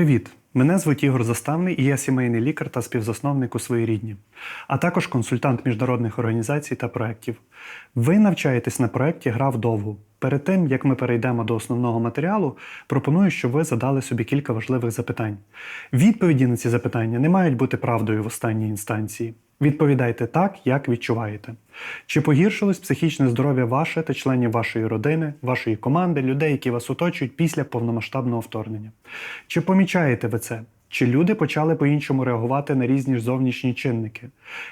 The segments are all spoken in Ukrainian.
Привіт! Мене звуть Ігор Заставний і я сімейний лікар та співзасновник у своїй рідні, а також консультант міжнародних організацій та проєктів. Ви навчаєтесь на проєкті Гра вдовгу. Перед тим, як ми перейдемо до основного матеріалу, пропоную, щоб ви задали собі кілька важливих запитань. Відповіді на ці запитання не мають бути правдою в останній інстанції. Відповідайте так, як відчуваєте. Чи погіршилось психічне здоров'я ваше та членів вашої родини, вашої команди, людей, які вас оточують після повномасштабного вторгнення? Чи помічаєте ви це? Чи люди почали по-іншому реагувати на різні зовнішні чинники?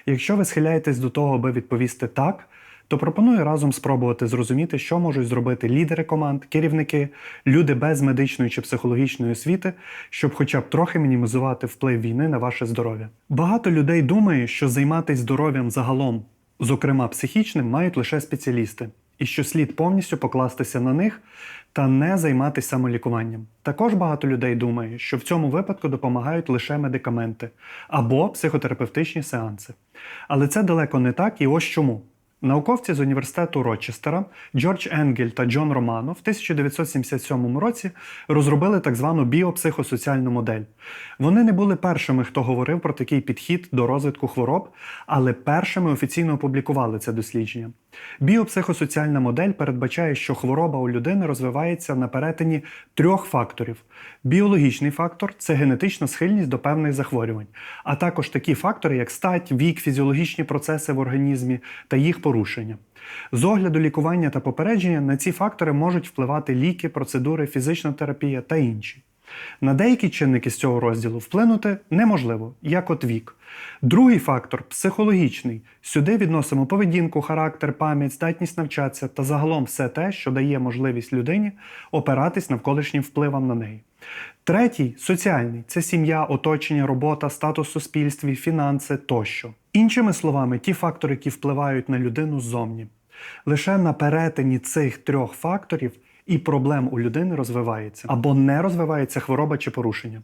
Якщо ви схиляєтесь до того, аби відповісти так, то пропоную разом спробувати зрозуміти, що можуть зробити лідери команд, керівники, люди без медичної чи психологічної освіти, щоб хоча б трохи мінімізувати вплив війни на ваше здоров'я. Багато людей думає, що займатися здоров'ям загалом, зокрема психічним, мають лише спеціалісти, і що слід повністю покластися на них та не займатися самолікуванням. Також багато людей думає, що в цьому випадку допомагають лише медикаменти або психотерапевтичні сеанси. Але це далеко не так, і ось чому. Науковці з університету Рочестера Джордж Енгель та Джон Романо в 1977 році розробили так звану біопсихосоціальну модель. Вони не були першими, хто говорив про такий підхід до розвитку хвороб, але першими офіційно опублікували це дослідження. Біопсихосоціальна модель передбачає, що хвороба у людини розвивається на перетині трьох факторів: біологічний фактор це генетична схильність до певних захворювань, а також такі фактори, як стать, вік, фізіологічні процеси в організмі та їх порушення. З огляду лікування та попередження на ці фактори можуть впливати ліки, процедури, фізична терапія та інші. На деякі чинники з цього розділу вплинути неможливо, як от вік. Другий фактор психологічний. Сюди відносимо поведінку, характер, пам'ять, здатність навчатися та загалом все те, що дає можливість людині опиратись навколишнім впливам на неї. Третій соціальний це сім'я, оточення, робота, статус в суспільстві, фінанси тощо. Іншими словами, ті фактори, які впливають на людину ззовні. Лише на перетині цих трьох факторів і проблем у людини розвивається або не розвивається хвороба чи порушення.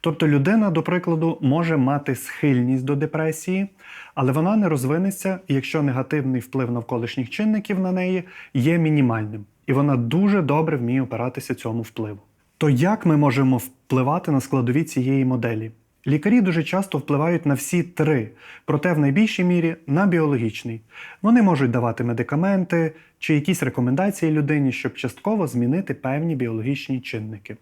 Тобто людина, до прикладу, може мати схильність до депресії, але вона не розвинеться, якщо негативний вплив навколишніх чинників на неї є мінімальним, і вона дуже добре вміє опиратися цьому впливу. То як ми можемо впливати на складові цієї моделі? Лікарі дуже часто впливають на всі три, проте в найбільшій мірі на біологічний. Вони можуть давати медикаменти чи якісь рекомендації людині, щоб частково змінити певні біологічні чинники.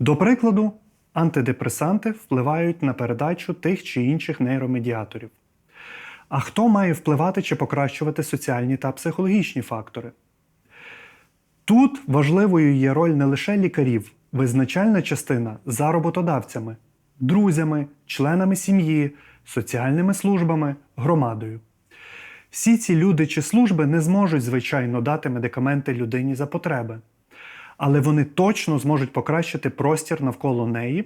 До прикладу, антидепресанти впливають на передачу тих чи інших нейромедіаторів. А хто має впливати чи покращувати соціальні та психологічні фактори? Тут важливою є роль не лише лікарів, визначальна частина за роботодавцями, друзями, членами сім'ї, соціальними службами, громадою. Всі ці люди чи служби не зможуть, звичайно, дати медикаменти людині за потреби, але вони точно зможуть покращити простір навколо неї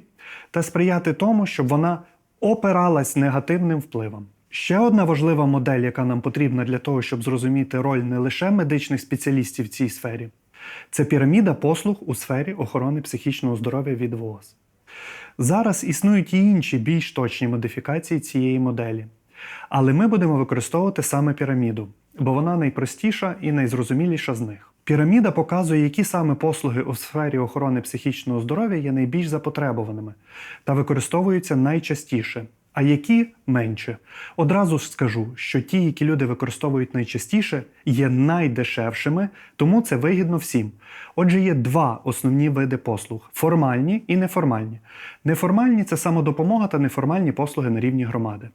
та сприяти тому, щоб вона опиралась негативним впливом. Ще одна важлива модель, яка нам потрібна для того, щоб зрозуміти роль не лише медичних спеціалістів в цій сфері, це піраміда послуг у сфері охорони психічного здоров'я від ВООЗ. Зараз існують і інші більш точні модифікації цієї моделі. Але ми будемо використовувати саме піраміду, бо вона найпростіша і найзрозуміліша з них. Піраміда показує, які саме послуги у сфері охорони психічного здоров'я є найбільш запотребованими та використовуються найчастіше, а які менше. Одразу ж скажу, що ті, які люди використовують найчастіше, є найдешевшими, тому це вигідно всім. Отже, є два основні види послуг: формальні і неформальні. Неформальні це самодопомога та неформальні послуги на рівні громади.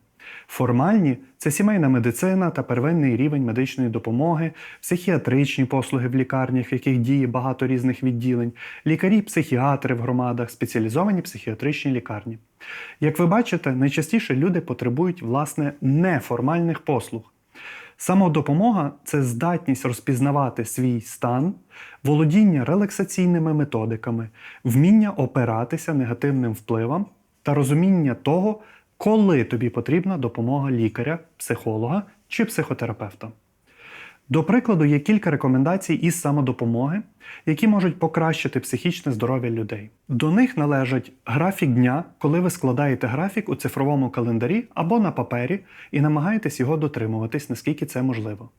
Формальні це сімейна медицина та первинний рівень медичної допомоги, психіатричні послуги в лікарнях, в яких діє багато різних відділень, лікарі, психіатри в громадах, спеціалізовані психіатричні лікарні. Як ви бачите, найчастіше люди потребують власне неформальних послуг. Самодопомога це здатність розпізнавати свій стан, володіння релаксаційними методиками, вміння опиратися негативним впливам та розуміння того, коли тобі потрібна допомога лікаря, психолога чи психотерапевта. До прикладу, є кілька рекомендацій із самодопомоги, які можуть покращити психічне здоров'я людей. До них належать графік дня, коли ви складаєте графік у цифровому календарі або на папері і намагаєтесь його дотримуватись, наскільки це можливо.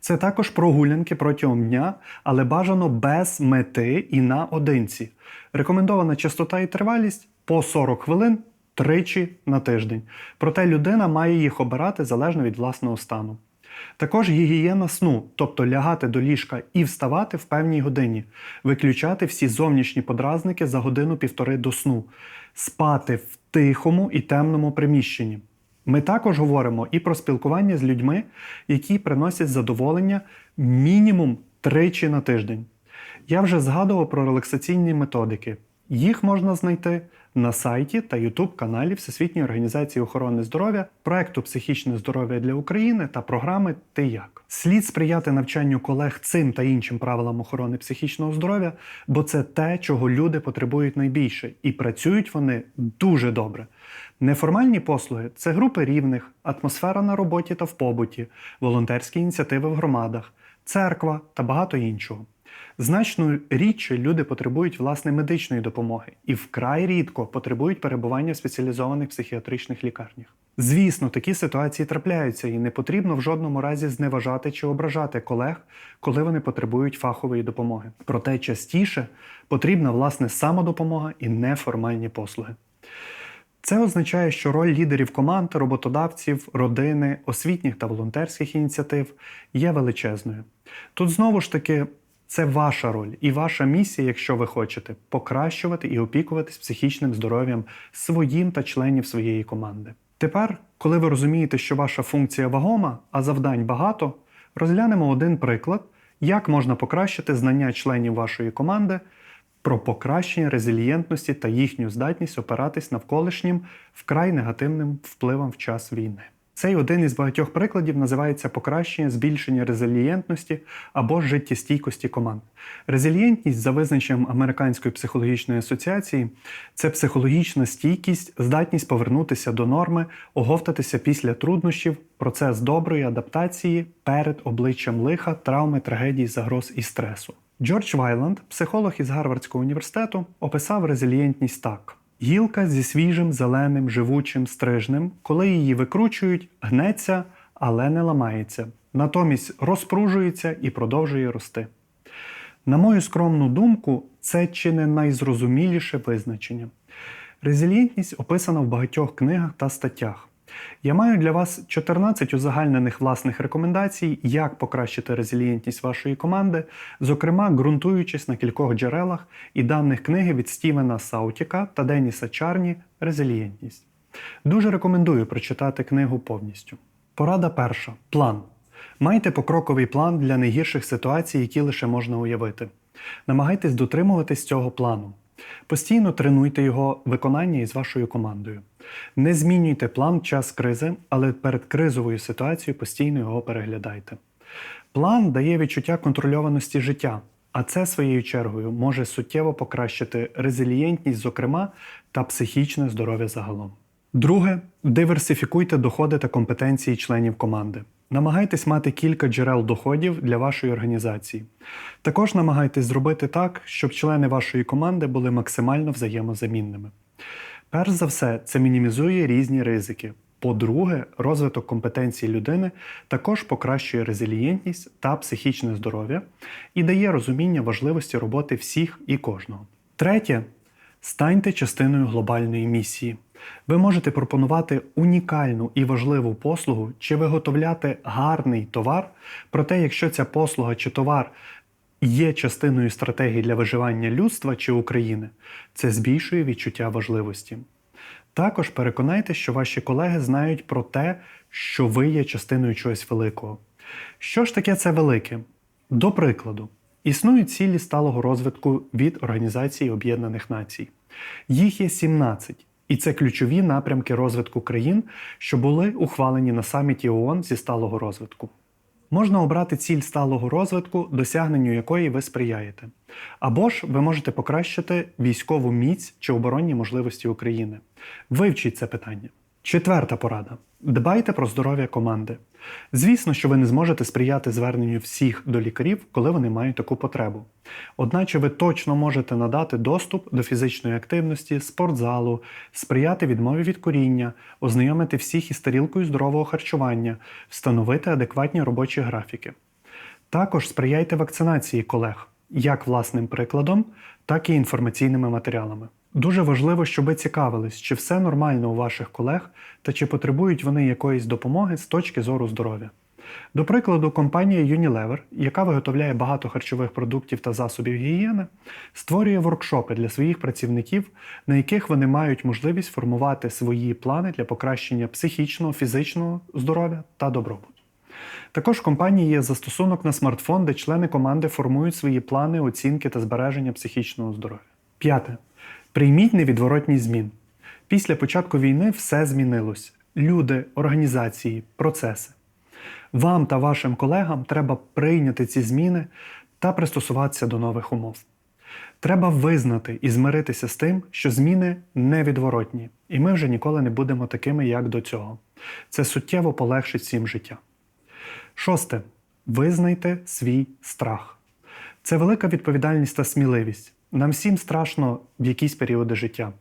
Це також прогулянки протягом дня, але бажано без мети і наодинці. Рекомендована частота і тривалість по 40 хвилин тричі на тиждень. Проте людина має їх обирати залежно від власного стану. Також гігієна сну, тобто лягати до ліжка і вставати в певній годині, виключати всі зовнішні подразники за годину-півтори до сну, спати в тихому і темному приміщенні. Ми також говоримо і про спілкування з людьми, які приносять задоволення мінімум тричі на тиждень. Я вже згадував про релаксаційні методики. Їх можна знайти на сайті та youtube каналі Всесвітньої організації охорони здоров'я, проекту Психічне здоров'я для України та програми Ти як. Слід сприяти навчанню колег цим та іншим правилам охорони психічного здоров'я, бо це те, чого люди потребують найбільше, і працюють вони дуже добре. Неформальні послуги це групи рівних, атмосфера на роботі та в побуті, волонтерські ініціативи в громадах, церква та багато іншого. Значно рідше люди потребують власне медичної допомоги і вкрай рідко потребують перебування в спеціалізованих психіатричних лікарнях. Звісно, такі ситуації трапляються, і не потрібно в жодному разі зневажати чи ображати колег, коли вони потребують фахової допомоги. Проте частіше потрібна власне самодопомога і неформальні послуги. Це означає, що роль лідерів команд, роботодавців, родини, освітніх та волонтерських ініціатив є величезною. Тут знову ж таки це ваша роль і ваша місія, якщо ви хочете, покращувати і опікуватись психічним здоров'ям своїм та членів своєї команди. Тепер, коли ви розумієте, що ваша функція вагома, а завдань багато, розглянемо один приклад, як можна покращити знання членів вашої команди про покращення резилієнтності та їхню здатність опиратись навколишнім вкрай негативним впливам в час війни. Цей один із багатьох прикладів називається покращення збільшення резилієнтності або життєстійкості команд. Резилієнтність, за визначенням Американської психологічної асоціації, це психологічна стійкість, здатність повернутися до норми, оговтатися після труднощів, процес доброї адаптації перед обличчям лиха, травми, трагедій, загроз і стресу. Джордж Вайланд, психолог із Гарвардського університету, описав резилієнтність так. Гілка зі свіжим, зеленим, живучим стрижнем, коли її викручують, гнеться, але не ламається. Натомість розпружується і продовжує рости. На мою скромну думку, це чи не найзрозуміліше визначення. Резилієнтність описана в багатьох книгах та статтях. Я маю для вас 14 узагальнених власних рекомендацій, як покращити резилієнтність вашої команди, зокрема ґрунтуючись на кількох джерелах і даних книги від Стівена Саутіка та Деніса Чарні Резилієнтність. Дуже рекомендую прочитати книгу повністю. Порада перша план. Майте покроковий план для найгірших ситуацій, які лише можна уявити. Намагайтесь дотримуватись цього плану. Постійно тренуйте його виконання із вашою командою. Не змінюйте план в час кризи, але перед кризовою ситуацією постійно його переглядайте. План дає відчуття контрольованості життя, а це своєю чергою може суттєво покращити резилієнтність, зокрема, та психічне здоров'я загалом. Друге, диверсифікуйте доходи та компетенції членів команди. Намагайтесь мати кілька джерел доходів для вашої організації. Також намагайтесь зробити так, щоб члени вашої команди були максимально взаємозамінними. Перш за все, це мінімізує різні ризики. По-друге, розвиток компетенцій людини також покращує резилієнтність та психічне здоров'я і дає розуміння важливості роботи всіх і кожного. Третє, станьте частиною глобальної місії. Ви можете пропонувати унікальну і важливу послугу чи виготовляти гарний товар, проте, якщо ця послуга чи товар є частиною стратегії для виживання людства чи України, це збільшує відчуття важливості. Також переконайте, що ваші колеги знають про те, що ви є частиною чогось великого. Що ж таке це велике? До прикладу, існують цілі сталого розвитку від Організації Об'єднаних Націй. Їх є 17, і це ключові напрямки розвитку країн, що були ухвалені на саміті ООН зі сталого розвитку. Можна обрати ціль сталого розвитку, досягненню якої ви сприяєте. Або ж ви можете покращити військову міць чи оборонні можливості України. Вивчіть це питання. Четверта порада: дбайте про здоров'я команди. Звісно, що ви не зможете сприяти зверненню всіх до лікарів, коли вони мають таку потребу. Одначе ви точно можете надати доступ до фізичної активності, спортзалу, сприяти відмові від куріння, ознайомити всіх із тарілкою здорового харчування, встановити адекватні робочі графіки. Також сприяйте вакцинації колег як власним прикладом, так і інформаційними матеріалами. Дуже важливо, щоб ви цікавились, чи все нормально у ваших колег та чи потребують вони якоїсь допомоги з точки зору здоров'я. До прикладу, компанія Unilever, яка виготовляє багато харчових продуктів та засобів гігієни, створює воркшопи для своїх працівників, на яких вони мають можливість формувати свої плани для покращення психічного, фізичного здоров'я та добробуту. Також в компанії є застосунок на смартфон, де члени команди формують свої плани, оцінки та збереження психічного здоров'я. П'яте. Прийміть невідворотні змін. Після початку війни все змінилось: люди, організації, процеси. Вам та вашим колегам треба прийняти ці зміни та пристосуватися до нових умов. Треба визнати і змиритися з тим, що зміни невідворотні, і ми вже ніколи не будемо такими, як до цього. Це суттєво полегшить всім життя. Шосте. Визнайте свій страх. Це велика відповідальність та сміливість. Нам всім страшно в якісь періоди життя.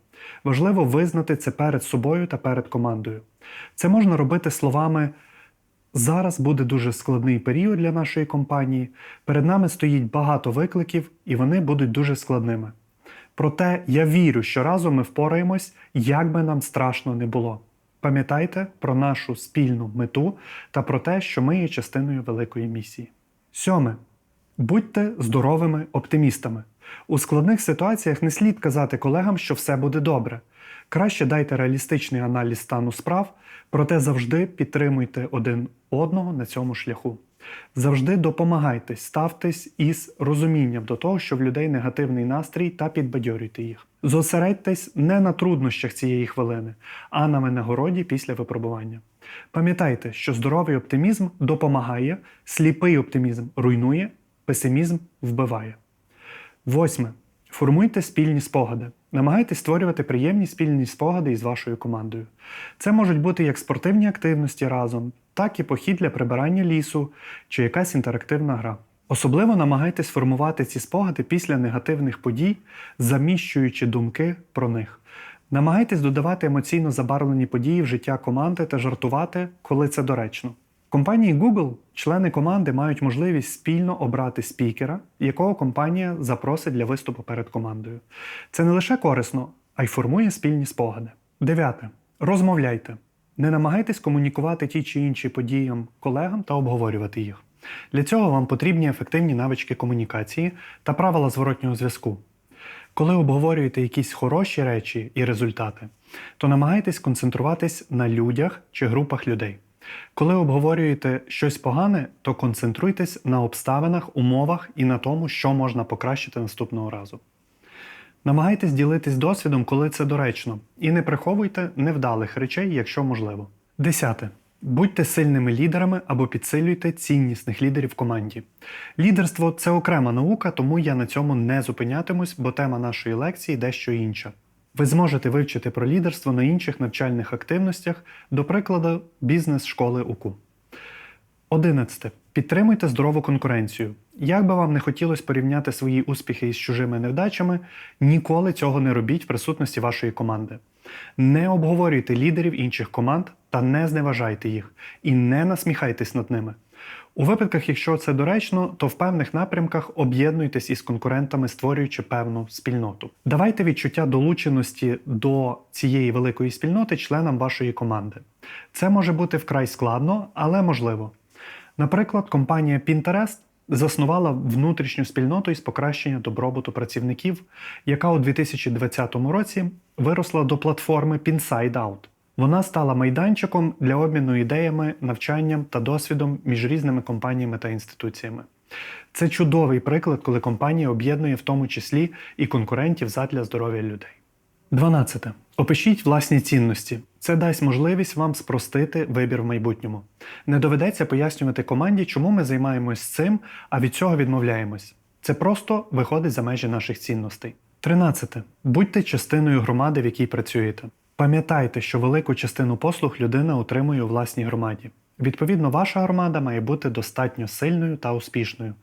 Важливо визнати це перед собою та перед командою. Це можна робити словами Зараз буде дуже складний період для нашої компанії. Перед нами стоїть багато викликів, і вони будуть дуже складними. Проте я вірю, що разом ми впораємось, як би нам страшно не було. Пам'ятайте про нашу спільну мету та про те, що ми є частиною великої місії. Сьоме. Будьте здоровими оптимістами. У складних ситуаціях не слід казати колегам, що все буде добре. Краще дайте реалістичний аналіз стану справ, проте завжди підтримуйте один одного на цьому шляху. Завжди допомагайте, ставтесь із розумінням до того, що в людей негативний настрій та підбадьорюйте їх. Зосередьтесь не на труднощах цієї хвилини, а на винагороді після випробування. Пам'ятайте, що здоровий оптимізм допомагає, сліпий оптимізм руйнує, песимізм вбиває. Восьме. Формуйте спільні спогади. Намагайтесь створювати приємні спільні спогади із вашою командою. Це можуть бути як спортивні активності разом, так і похід для прибирання лісу чи якась інтерактивна гра. Особливо намагайтесь формувати ці спогади після негативних подій, заміщуючи думки про них. Намагайтесь додавати емоційно забарвлені події в життя команди та жартувати, коли це доречно. Компанії Google члени команди мають можливість спільно обрати спікера, якого компанія запросить для виступу перед командою. Це не лише корисно, а й формує спільні спогади. Дев'яте. Розмовляйте. Не намагайтесь комунікувати ті чи інші подіям колегам та обговорювати їх. Для цього вам потрібні ефективні навички комунікації та правила зворотнього зв'язку. Коли обговорюєте якісь хороші речі і результати, то намагайтесь концентруватись на людях чи групах людей. Коли обговорюєте щось погане, то концентруйтесь на обставинах, умовах і на тому, що можна покращити наступного разу. Намагайтесь ділитись досвідом, коли це доречно, і не приховуйте невдалих речей, якщо можливо. Десяте. Будьте сильними лідерами або підсилюйте ціннісних лідерів в команді. Лідерство це окрема наука, тому я на цьому не зупинятимусь, бо тема нашої лекції дещо інша. Ви зможете вивчити про лідерство на інших навчальних активностях, до прикладу, бізнес-школи УКУ. 11. Підтримуйте здорову конкуренцію. Як би вам не хотілося порівняти свої успіхи із чужими невдачами, ніколи цього не робіть в присутності вашої команди. Не обговорюйте лідерів інших команд та не зневажайте їх, і не насміхайтесь над ними. У випадках, якщо це доречно, то в певних напрямках об'єднуйтесь із конкурентами, створюючи певну спільноту. Давайте відчуття долученості до цієї великої спільноти членам вашої команди. Це може бути вкрай складно, але можливо. Наприклад, компанія Pinterest заснувала внутрішню спільноту із покращення добробуту працівників, яка у 2020 році виросла до платформи Pinside Out. Вона стала майданчиком для обміну ідеями, навчанням та досвідом між різними компаніями та інституціями. Це чудовий приклад, коли компанія об'єднує в тому числі і конкурентів задля здоров'я людей. 12. Опишіть власні цінності. Це дасть можливість вам спростити вибір в майбутньому. Не доведеться пояснювати команді, чому ми займаємось цим, а від цього відмовляємось. Це просто виходить за межі наших цінностей. 13. Будьте частиною громади, в якій працюєте. Пам'ятайте, що велику частину послуг людина отримує у власній громаді. Відповідно, ваша громада має бути достатньо сильною та успішною.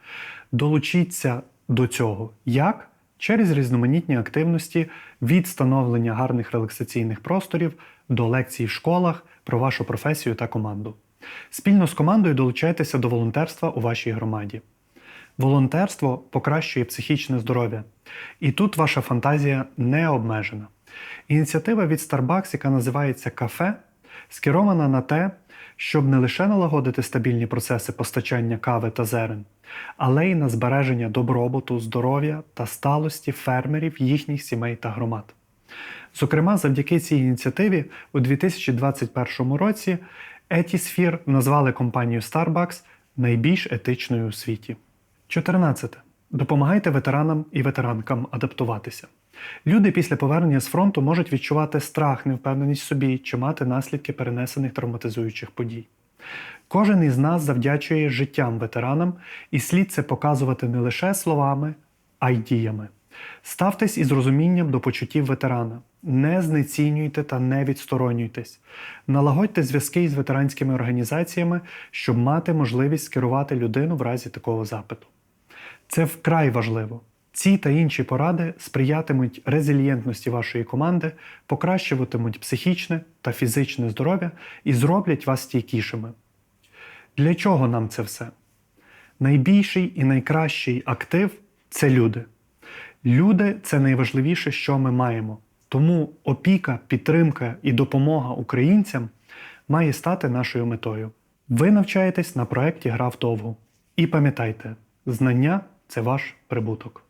Долучіться до цього. Як? Через різноманітні активності від становлення гарних релаксаційних просторів до лекцій в школах про вашу професію та команду. Спільно з командою долучайтеся до волонтерства у вашій громаді. Волонтерство покращує психічне здоров'я. І тут ваша фантазія не обмежена. Ініціатива від Starbucks, яка називається Кафе, скерована на те, щоб не лише налагодити стабільні процеси постачання кави та зерен, але й на збереження добробуту, здоров'я та сталості фермерів, їхніх сімей та громад. Зокрема, завдяки цій ініціативі у 2021 році Етісфір назвали компанію Starbucks найбільш етичною у світі. 14. Допомагайте ветеранам і ветеранкам адаптуватися. Люди після повернення з фронту можуть відчувати страх, невпевненість в собі чи мати наслідки перенесених травматизуючих подій. Кожен із нас завдячує життям ветеранам, і слід це показувати не лише словами, а й діями. Ставтесь із розумінням до почуттів ветерана, не знецінюйте та не відсторонюйтесь. Налагодьте зв'язки із ветеранськими організаціями, щоб мати можливість скерувати людину в разі такого запиту. Це вкрай важливо. Ці та інші поради сприятимуть резильєнтності вашої команди, покращуватимуть психічне та фізичне здоров'я і зроблять вас стійкішими. Для чого нам це все? Найбільший і найкращий актив це люди. Люди це найважливіше, що ми маємо. Тому опіка, підтримка і допомога українцям має стати нашою метою. Ви навчаєтесь на проєкті Грав довго. І пам'ятайте, знання це ваш прибуток.